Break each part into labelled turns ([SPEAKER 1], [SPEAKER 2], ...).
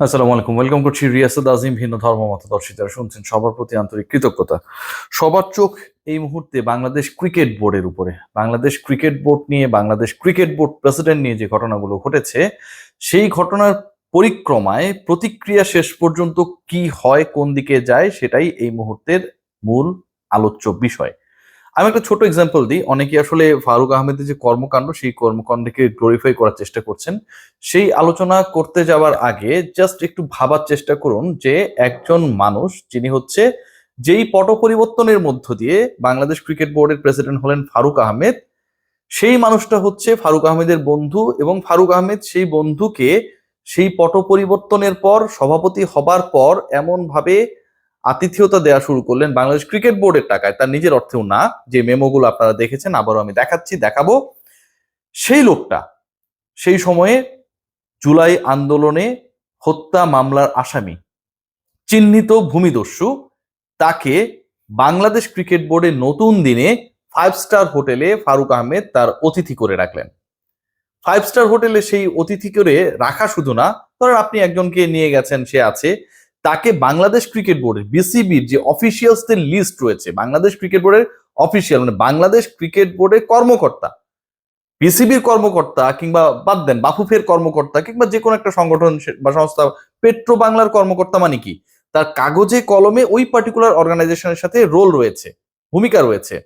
[SPEAKER 1] আসসালামু আলাইকুম। ওয়েলকাম করছি রিয়াসুদ আজিম, ভিন্ন ধর্ম মতদর্শী শুনছেন সবার প্রতি আন্তরিক কৃতজ্ঞতা। সবার চোখ এই মুহূর্তে বাংলাদেশ ক্রিকেট বোর্ডের উপরে। বাংলাদেশ ক্রিকেট বোর্ড নিয়ে, বাংলাদেশ ক্রিকেট বোর্ড প্রেসিডেন্ট নিয়ে যে ঘটনাগুলো ঘটেছে, সেই ঘটনার পরিক্রমায় প্রতিক্রিয়া শেষ পর্যন্ত কি হয়, কোন দিকে যায়, সেটাই এই মুহূর্তের মূল আলোচ্য বিষয়। আমি একটা ছোট এক্সাম্পল দিই। অনেকে আসলে ফারুক আহমেদের যে কর্মকাণ্ড, সেই কর্মকাণ্ডকে গ্লোরিফাই করার চেষ্টা করছেন। সেই আলোচনা করতে যাওয়ার আগে জাস্ট একটু ভাবার চেষ্টা করুন যে একজন মানুষ যিনি হচ্ছে যেই পট পরিবর্তনের মধ্য দিয়ে বাংলাদেশ ক্রিকেট বোর্ডের প্রেসিডেন্ট হলেন ফারুক আহমেদ, সেই মানুষটা হচ্ছে ফারুক আহমেদের বন্ধু এবং ফারুক আহমেদ সেই বন্ধুকে সেই পট পরিবর্তনের পর, সভাপতি হবার পর এমন ভাবে আতিথেয়তা দেওয়া শুরু করলেন বাংলাদেশ ক্রিকেট বোর্ডের টাকায়। তার নিজের অর্থেও না, যে মেমোগুলো আপনারা দেখেছেন, আবারও আমি দেখাচ্ছি, দেখাবো। সেই লোকটা সেই সময়ে জুলাই আন্দোলনে হত্যা মামলার আসামি, চিহ্নিত ভূমিদস্যু, তাকে বাংলাদেশ ক্রিকেট বোর্ডের নতুন দিনে ফাইভ স্টার হোটেলে ফারুক আহমেদ তার অতিথি করে রাখলেন। ফাইভ স্টার হোটেলে সেই অতিথি করে রাখা শুধু না, ধরেন আপনি একজনকে নিয়ে গেছেন, সে আছে তাকে বাংলাদেশ ক্রিকেট বোর্ডের, বিসিবির যে অফিসিয়ালসদের লিস্ট রয়েছে, বাংলাদেশ ক্রিকেট বোর্ডের অফিসিয়াল মানে বাংলাদেশ ক্রিকেট বোর্ডের কর্মকর্তা, বিসিবির কর্মকর্তা কিংবা বাদ দেন বাফুফের কর্মকর্তা কিংবা যে কোনো একটা সংগঠন বা সংস্থা, পেট্রো বাংলার কর্মকর্তা মানে কি? তার কাগজে, কলমে ওই পার্টিকুলার অর্গানাইজেশনের সাথে রোল রয়েছে, ভূমিকা রয়েছে।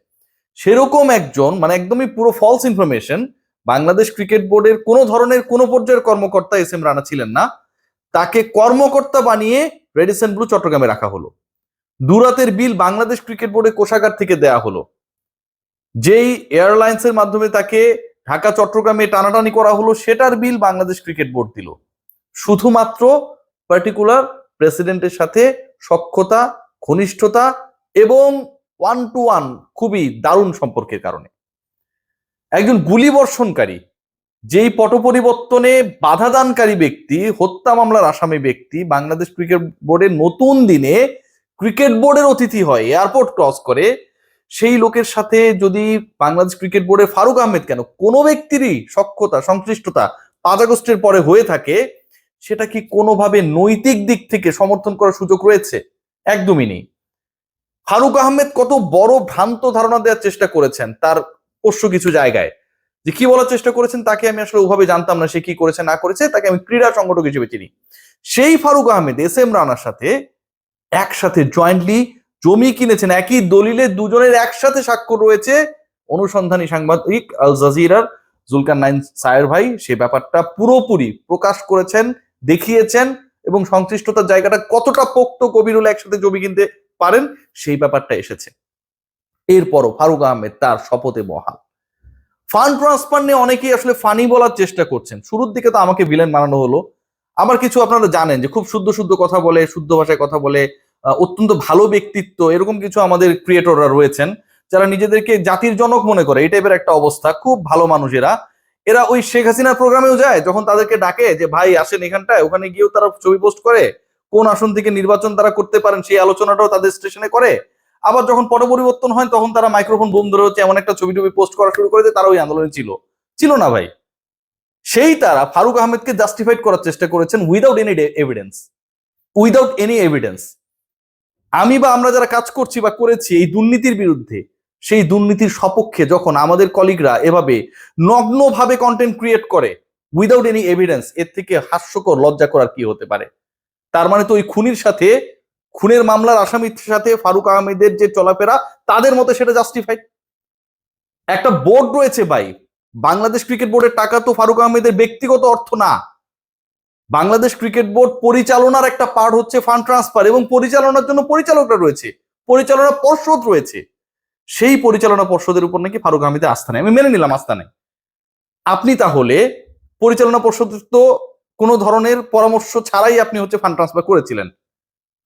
[SPEAKER 1] সেরকম একজন মানে একদমই পুরো ফলস ইনফরমেশন বাংলাদেশ ক্রিকেট বোর্ডের কোনো ধরনের কোনো পর্যায়ের কর্মকর্তা এস এম রানা ছিলেন না। তাকে কর্মকর্তা বানিয়ে রেডিসন ব্লু চট্টগ্রামে রাখা হলো। দুরাতের বিল বাংলাদেশ ক্রিকেট বোর্ডের কোষাগার থেকে দেয়া হলো। যেই এয়ারলাইন্সের মাধ্যমে তাকে ঢাকা চট্টগ্রামে টানাটানি করা হলো, সেটার বিল বাংলাদেশ ক্রিকেট বোর্ড দিল। শুধুমাত্র পার্টিকুলার প্রেসিডেন্টের সাথে সক্ষতা ঘনিষ্ঠতা এবং ওয়ান টু ওয়ান খুবই দারুণ সম্পর্কের কারণে। একজন গুলি বর্ষণকারী যেই পট পরিবর্তনে বাধা দানকারী ব্যক্তি, হত্যা মামলার আসামি ব্যক্তি বাংলাদেশ ক্রিকেট বোর্ডের নতুন দিনে ক্রিকেট বোর্ডের অতিথি হয়, এয়ারপোর্ট ক্রস করে, সেই লোকের সাথে যদি বাংলাদেশ ক্রিকেট বোর্ডের ফারুক আহমেদ কেন? কোনো ব্যক্তিরই সক্ষতা সংশ্লিষ্টতা পাঁচ আগস্টের পরে হয়ে থাকে, সেটা কি কোনোভাবে নৈতিক দিক থেকে সমর্থন করার সুযোগ রয়েছে? একদমই নেই। ফারুক আহমেদ কত বড় ভ্রান্ত ধারণা দেওয়ার চেষ্টা করেছেন তার পোষ্য কিছু জায়গায়। যে কি বলার চেষ্টা করেছেন তাকে আমি আসলে ওভাবে জানতাম না সে কি করেছে, না করেছে, তাকে আমি ক্রীড়া সংগঠক হিসেবে চিনি। সেই ফারুক আহমেদ, এস এম রানার সাথে একসাথে জয়েন্টলি জমি কিনেছেন, একই দলিলে দুজনের একসাথে স্বাক্ষর রয়েছে অনুসন্ধানী সাংবাদিক আল জাজিরার, জুলকার নাইন সায়ের ভাই। সে ব্যাপারটা পুরোপুরি প্রকাশ করেছেন, দেখিয়েছেন এবং সংশ্লিষ্টতার জায়গাটা কতটা পোক্ত কবির হলে একসাথে জমি কিনতে পারেন, সেই ব্যাপারটা এসেছে। এরপরও ফারুক আহমেদ তার শপথে বহাল। ফান্ড ট্রান্সফার নিয়ে অনেকেই আসলে ফানি বলার চেষ্টা করছেন। শুরুর দিকে তো আমাকে ভিলেন বানানো হলো। আমার কিছু আপনারা জানেন যে খুব শুদ্ধ শুদ্ধ কথা বলে, শুদ্ধ ভাষায় কথা বলে অত্যন্ত ভালো ব্যক্তিত্ব, এরকম কিছু আমাদের ক্রিয়েটররা রয়েছেন, যারা নিজেদেরকে জাতির জনক মনে করে। এই টাইপের একটা অবস্থা। খুব ভালো মানুষেরা। এরা ওই শেখ হাসিনার প্রোগ্রামেও যায়, যখন তাদেরকে ডাকে যে, ভাই, আসেন এখানটায়, ওখানে গিয়েও তারা ছবি পোস্ট করে। কোন আসন থেকে নির্বাচন তারা করতে পারেন সেই আলোচনাটাও তাদের স্টেশনে করে। আবার যখন পট পরিবর্তন হয়, তখন তারা মাইক্রোফোন বুম ধরে হচ্ছে, এমন একটা ছবি টবি পোস্ট করা শুরু করে তারা ওই আন্দোলনে ছিল। ছিল না ভাই। সেই তারা ফারুক আহমেদকে জাস্টিফাইড করার চেষ্টা করেছেন without any evidence without any evidence আমি বা আমরা যারা কাজ করছি বা করেছি, এই দুর্নীতির বিরুদ্ধে, সেই দুর্নীতির সপক্ষে যখন আমাদের কলিগরা এভাবে নগ্নভাবে কন্টেন্ট ক্রিয়েট করে উইদাউট এনি এভিডেন্স এর থেকে হাস্যকর লজ্জা করার কি হতে পারে। তার মানে তো ওই খুনির সাথে খুনের মামলার আসামির সাথে ফারুক আহমেদের যে চলাফেরা, তাদের মতে সেটা জাস্টিফাইড একটা বোর্ড রয়েছে ভাই। বাংলাদেশ ক্রিকেট বোর্ডের টাকা তো ফারুক আহমেদের ব্যক্তিগত অর্থ না। বাংলাদেশ ক্রিকেট বোর্ড পরিচালনার একটা পার্ট হচ্ছে ফান্ড ট্রান্সফার এবং পরিচালনার জন্য পরিচালকরা রয়েছে। পরিচালনা পর্ষদ রয়েছে। সেই পরিচালনা পর্ষদের উপর নাকি ফারুক আহমেদের আস্থা নেই। আমি মেনে নিলাম আস্থা নেই। আপনি তাহলে পরিচালনা পর্ষদ তো কোনো ধরনের পরামর্শ ছাড়াই আপনি হচ্ছে ফান্ড ট্রান্সফার করেছিলেন।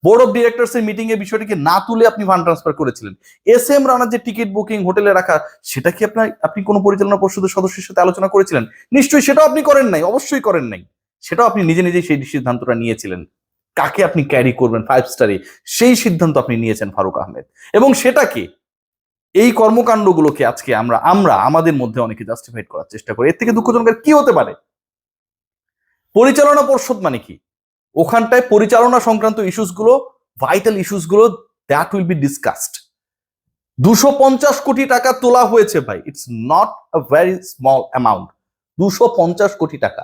[SPEAKER 1] বোর্ড অফ ডিরেক্টরস এর মিটিং এর বিষয়টিকে না তুলে আপনি ফান্ড ট্রান্সফার করেছিলেন। এস এম রানার যে টিকিট বুকিং হোটেলে রাখা, সেটা কি আপনার, আপনি কোনো পরিচালনা পর্ষদের সদস্যের সাথে আলোচনা করেছিলেন? নিশ্চয়ই সেটাও আপনি করেন নাই, অবশ্যই করেন নাই। সেটাও আপনি নিজে নিজেই সেই সিদ্ধান্তটা নিয়েছিলেন। কাকে আপনি ক্যারি করবেন ফাইভ স্টারে সেই সিদ্ধান্ত আপনি নিয়েছেন ফারুক আহমেদ। এবং সেটাকে, এই কর্মকাণ্ডগুলোকে আজকে আমরা আমরা আমাদের মধ্যে অনেকে জাস্টিফাইড করার চেষ্টা করি। এর থেকে দুঃখজনক কি হতে পারে? পরিচালনা পর্ষদ মানে কি? ওখানটায় পরিচালনা সংক্রান্ত ইস্যুসগুলো, ভাইটাল ইস্যুসগুলো দ্যাট উইল বি ডিসকাসড দুশো পঞ্চাশ কোটি টাকা তোলা হয়েছে ভাই। It's not a very small amount দুশো পঞ্চাশ কোটি টাকা।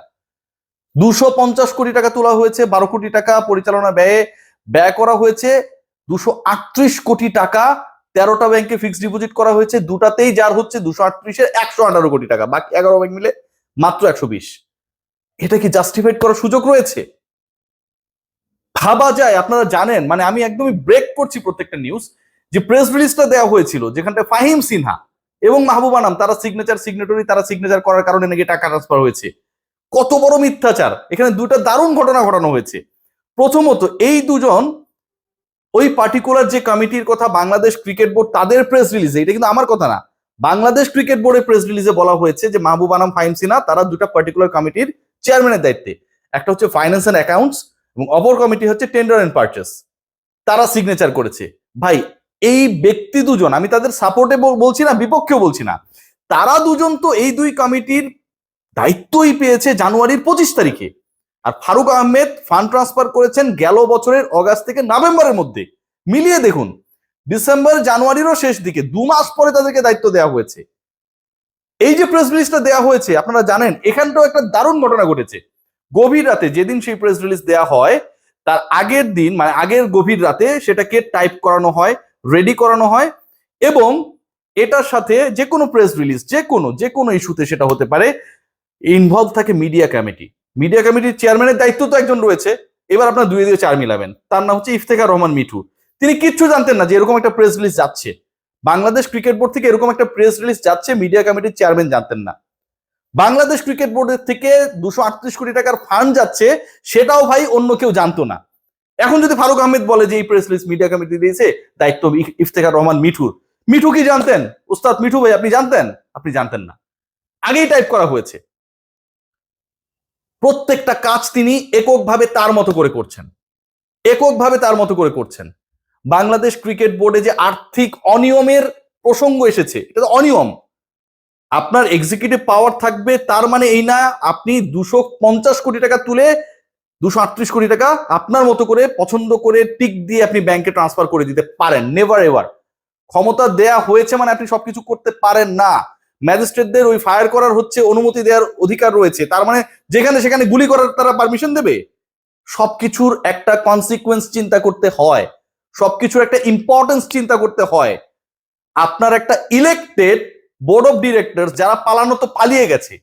[SPEAKER 1] দুশো পঞ্চাশ কোটি টাকা তোলা হয়েছে, বারো কোটি টাকা পরিচালনা ব্যয়ে ব্যয় করা হয়েছে। দুশো আটত্রিশ কোটি টাকা তেরোটা ব্যাংকে ফিক্সড ডিপোজিট করা হয়েছে। দুটাতেই যার হচ্ছে দুশো আটত্রিশের একশো আঠারো কোটি টাকা। বাকি এগারো ব্যাংক মিলে মাত্র একশো বিশ। এটা কি জাস্টিফাইড করার সুযোগ রয়েছে? ভাবা যায়, আপনারা জানেন। মানে আমি একদমই ব্রেক করছি প্রত্যেকটা নিউজ যে প্রেস রিলিজটা দেওয়া হয়েছিল যেখানটা ফাহিম সিনহা এবং মাহবুব আনাম তারা সিগনেচার সিগনেটরি তারা সিগনেচার করার কারণে নাকি টাকা ট্রান্সফার হয়েছে। কত বড় মিথ্যাচার! এখানে দুটা দারুণ ঘটনা ঘটানো হয়েছে। প্রথমত, এই দুজন ওই পার্টিকুলার যে কমিটির কথা বাংলাদেশ ক্রিকেট বোর্ড তাদের প্রেস রিলিজে এটা কিন্তু আমার কথা না। বাংলাদেশ ক্রিকেট বোর্ডের প্রেস রিলিজে বলা হয়েছে যে মাহবুব আনাম ফাহিম সিনহা, তারা দুটা পার্টিকুলার কমিটির চেয়ারম্যানের দায়িত্বে। একটা হচ্ছে ফাইন্যান্স অ্যান্ড অ্যাকাউন্টস এবং অপর কমিটি হচ্ছে টেন্ডার অ্যান্ড পারচেস তারা সিগনেচার করেছে। ভাই, এই ব্যক্তি দুজন, আমি তাদের সাপোর্টে বলছি না, বিপক্ষেও বলছি না, তারা দুজন তো এই দুই কমিটির দায়িত্বই পেয়েছে জানুয়ারির পঁচিশ তারিখে। আর ফারুক আহমেদ ফান্ড ট্রান্সফার করেছেন গেল বছরের অগাস্ট থেকে নভেম্বরের মধ্যে। মিলিয়ে দেখুন, ডিসেম্বর জানুয়ারিরও শেষ দিকে, দু মাস পরে তাদেরকে দায়িত্ব দেওয়া হয়েছে। এই যে প্রেস রিলিজটা দেওয়া হয়েছে, আপনারা জানেন, এখানটাও একটা দারুণ ঘটনা ঘটেছে। গভীর রাতে যেদিন সেই প্রেস রিলিজ দেওয়া হয়, তার আগের দিন মানে আগের গভীর রাতে সেটাকে টাইপ করানো হয় রেডি করানো হয় এবং এটার সাথে যে কোনো প্রেস রিলিজ যে কোনো যে কোনো ইস্যুতে সেটা হতে পারে ইনভলভ থাকে মিডিয়া কমিটি মিডিয়া কমিটির চেয়ারম্যানের দায়িত্ব তো একজন রয়েছে। এবার আপনার দুই দিয়ে চার মিলাবেন। তার নাম হচ্ছে ইফতেখার রহমান মিঠু। তিনি কিচ্ছু জানতেন না যে এরকম একটা প্রেস রিলিজ যাচ্ছে। বাংলাদেশ ক্রিকেট বোর্ড থেকে এরকম একটা প্রেস রিলিজ যাচ্ছে মিডিয়া কমিটির চেয়ারম্যান জানতেন না। বাংলাদেশ ক্রিকেট বোর্ডের থেকে দুশো আটত্রিশ কোটি টাকার ফান্ড যাচ্ছে, সেটাও ভাই অন্য কেউ জানতো না। এখন যদি ফারুক আহমেদ বলে যে এই প্রেস রিলিজ মিডিয়া কমিটি দিয়েছে, দায়িত্ব ইফতেখার রহমান মিঠুর মিঠু কি জানতেন? উস্তাদ মিঠু ভাই, আপনি জানতেন? আপনি জানতেন না। আগেই টাইপ করা হয়েছে। প্রত্যেকটা কাজ তিনি এককভাবে তার মতো করে করছেন। এককভাবে তার মতো করে করছেন। বাংলাদেশ ক্রিকেট বোর্ডে যে আর্থিক অনিয়মের প্রসঙ্গ এসেছে, এটা তো অনিয়ম। আপনার এক্সিকিউটিভ পাওয়ার থাকবে, তার মানে এই না, আপনি দুশো পঞ্চাশ কোটি টাকা তুলে দুশো আটত্রিশ কোটি টাকা আপনার মতো করে পছন্দ করে টিক দিয়ে আপনি ব্যাংকে ট্রান্সফার করে দিতে পারেন। নেভার এভার ক্ষমতা দেয়া হয়েছে মানে আপনি সবকিছু করতে পারেন না। ম্যাজিস্ট্রেটদের ওই ফায়ার করার হচ্ছে, অনুমতি দেওয়ার অধিকার রয়েছে। তার মানে যেখানে সেখানে গুলি করার তারা পারমিশন দেবে। সবকিছুর একটা কনসিকুয়েন্স চিন্তা করতে হয়। সবকিছুর একটা ইম্পর্টেন্স চিন্তা করতে হয়। আপনার একটা ইলেকটেড বোর্ড অফ ডিরেক্টর যারা পালানো তো পালিয়ে গেছে,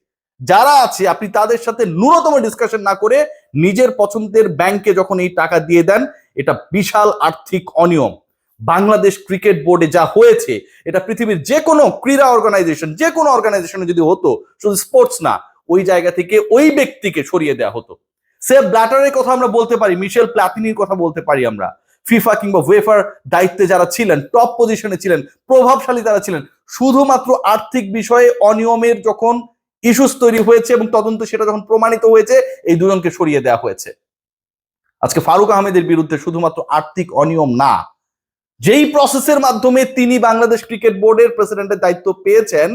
[SPEAKER 1] যারা আছে, আপনি তাদের সাথে ন্যূনতম ডিসকাশন না করে নিজের পছন্দের ব্যাংকে যখন এই টাকা দিয়ে দেন, এটা বিশাল আর্থিক অনিয়ম। বাংলাদেশ ক্রিকেট বোর্ডে যা হয়েছে, এটা পৃথিবীর যে কোনো ক্রীড়া অর্গানাইজেশন যে কোনো অর্গানাইজেশনে যদি হতো, শুধু স্পোর্টস না, ওই জায়গা থেকে ওই ব্যক্তিকে সরিয়ে দেওয়া হতো। সে ব্ল্যাটারের কথা আমরা বলতে পারি মিশেল প্লাতিনির কথা বলতে পারি আমরা। ফিফা কিংবা ওয়েফার দায়িত্বে যারা ছিলেন টপ পজিশনে ছিলেন, প্রভাবশালী যারা ছিলেন, শুধুমাত্র আর্থিক বিষয়ে অনিয়মের যখন ইস্যুস তৈরি হয়েছে এবং তদন্ত সেটা যখন প্রমাণিত হয়েছে, এই দুজনকে সরিয়ে দেওয়া হয়েছে। আজকে ফারুক আহমেদের বিরুদ্ধে শুধুমাত্র আর্থিক অনিয়ম না, যেই প্রসেসের মাধ্যমে তিনি বাংলাদেশ ক্রিকেট বোর্ডের প্রেসিডেন্টের দায়িত্ব পেয়েছেন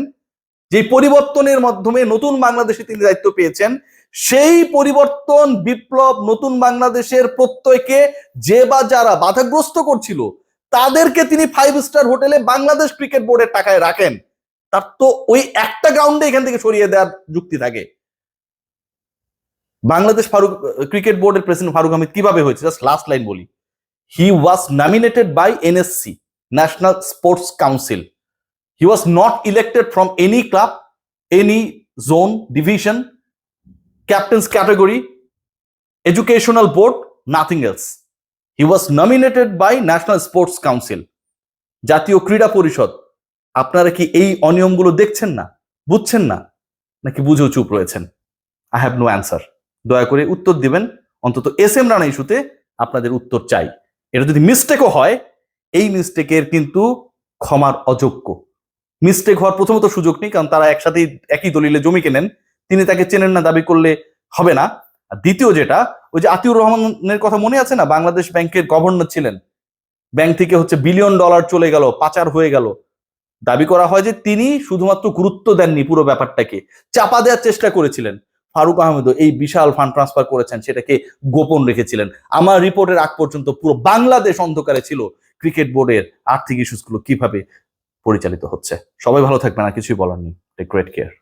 [SPEAKER 1] যে পরিবর্তনের মাধ্যমে নতুন বাংলাদেশে তিনি দায়িত্ব পেয়েছেন সেই পরিবর্তন বিপ্লব নতুন বাংলাদেশের প্রত্যয়কে যে বা যারা বাধাগ্রস্ত করছিল, তাদেরকে তিনি ফাইভ স্টার হোটেলে বাংলাদেশ ক্রিকেট বোর্ডের টাকায় রাখেন। তার তো ওই একটা গ্রাউন্ডে এখান থেকে সরিয়ে দেওয়ার যুক্তি থাকে। বাংলাদেশ ফারুক ক্রিকেট বোর্ডের প্রেসিডেন্ট ফারুক আহমেদ কীভাবে হয়েছে? জাস্ট লাস্ট লাইন বলি। He was nominated by NSC national sports council he was not elected from any club any zone division captain's category, educational board, nothing else. He was nominated by National Sports Council. জাতীয় ক্রীড়া পরিষদ। আপনারা কি এই অনিয়মগুলো দেখছেন না বুঝছেন না নাকি বুঝেও চুপ রয়েছেন? আই হ্যাভ নো অ্যান্সার দয়া করে উত্তর দিবেন। অন্তত এস এম রানা ইস্যুতে আপনাদের উত্তর চাই। এটা যদি মিস্টেকও হয় এই মিস্টেকের কিন্তু ক্ষমার অযোগ্য। মিস্টেক হওয়ার প্রথমত সুযোগ নেই কারণ তারা একসাথেই একই দলিলে জমি কেনেন। তিনি তাকে চেনেন না, দাবি করলে হবে না। আর দ্বিতীয় যেটা, ওই যে আতিউর রহমানের কথা মনে আছে না? বাংলাদেশ ব্যাংকের গভর্নর ছিলেন। ব্যাংক থেকে হচ্ছে বিলিয়ন ডলার চলে গেল, পাচার হয়ে গেল। দাবি করা হয় যে তিনি শুধুমাত্র গুরুত্ব দেননি পুরো ব্যাপারটাকে। চাপা দেওয়ার চেষ্টা করেছিলেন। ফারুক আহমেদও এই বিশাল ফান্ড ট্রান্সফার করেছেন, সেটাকে গোপন রেখেছিলেন। আমার রিপোর্টের আগ পর্যন্ত পুরো বাংলাদেশ অন্ধকারে ছিল। ক্রিকেট বোর্ডের আর্থিক ইস্যুসগুলো কীভাবে পরিচালিত হচ্ছে? সবাই ভালো থাকবেন, আর কিছুই বলার নেই। Great care